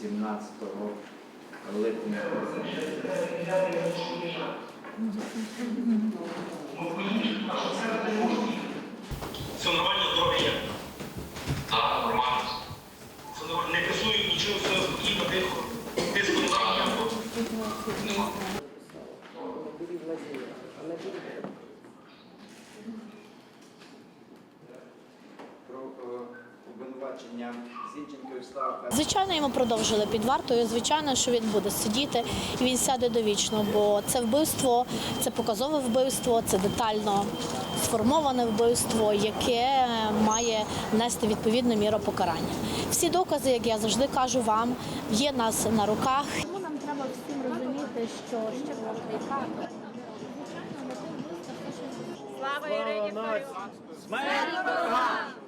17 липня. Все нормально, здоров'я? Так, нормально. Не касують нічого, все спокійно, тихо. Тиску немає. Нема. Обвинувачення Зінченко Става Звичайно, йому продовжили під вартою. Звичайно, що він буде сидіти і він сяде довічно, бо це вбивство, це показове вбивство, це детально сформоване вбивство, яке має нести відповідну міру покарання. Всі докази, як я завжди кажу вам, є нас на руках. Тому нам треба всім розуміти, що ще можна і правда. Слава Ірині! Смерть!